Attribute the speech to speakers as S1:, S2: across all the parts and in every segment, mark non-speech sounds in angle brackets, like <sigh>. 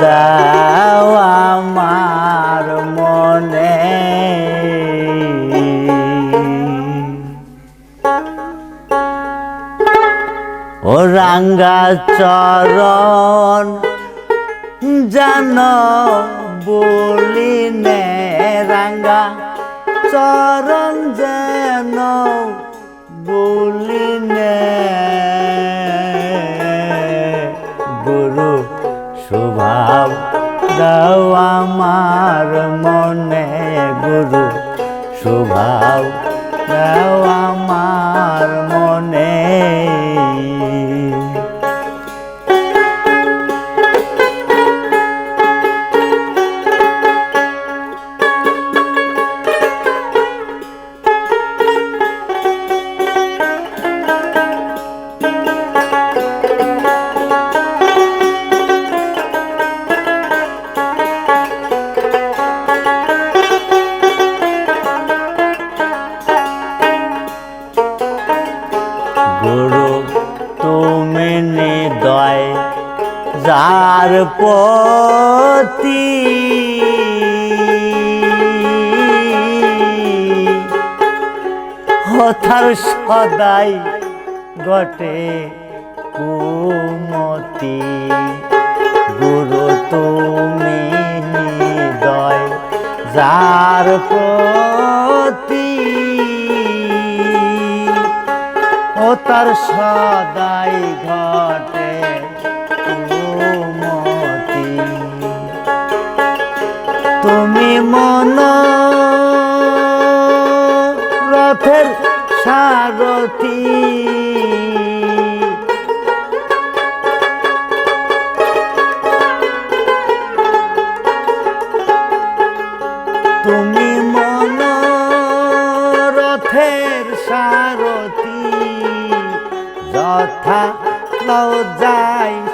S1: দাও আমার মনে। ও রাঙ্গা চরণ জান বলি নে রাঙ্গা চরণ যেন বলি নে স্বভাব দাও আমার মনে গুরু স্বভাব দাও আমার যার পতি। হথার সদাই গটে কুমতি। গুরু তুমি নিদয় যার প্রতি ও তার সদাই ঘটে তুমি মন। রথের সারথী। তুমি মন রথের সারথী। যথা লও যাই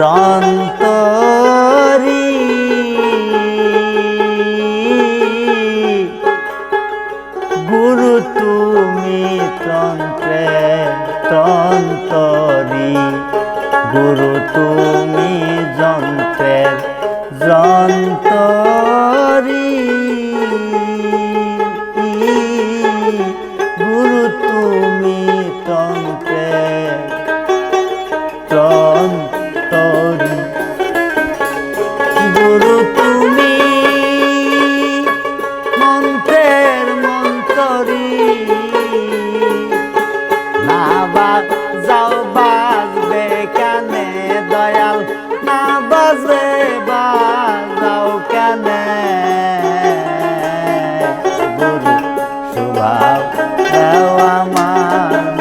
S1: যন্তরি গুরু তুমি তন্ত্রে তন্তরি। গুরু তুমি যন্ত্রের যন্তরি। স্বভাব দেওয়া আমার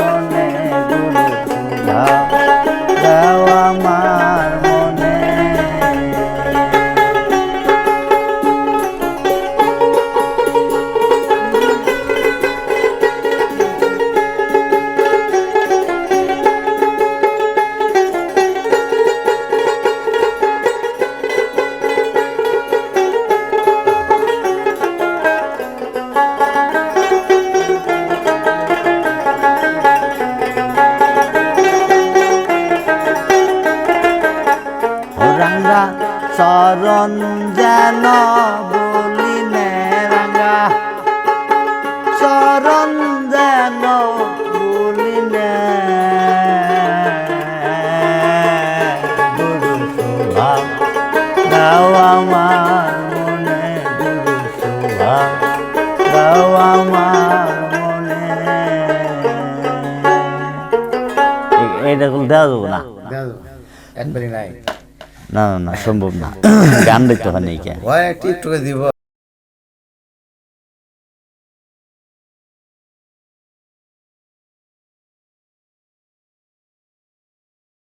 S1: চরণ যেন বলি নে রাঙ্গা চরণ যেন বলি নে গুরু স্বভাব দাও আমার মনে গুরু শোভা, দাও আমার মনে। এটা দেওয়া যাব না।
S2: একবারই নাই।
S1: না না না সম্ভব না। <coughs> গান দেখতে হয় নাকি
S2: একটু দিব।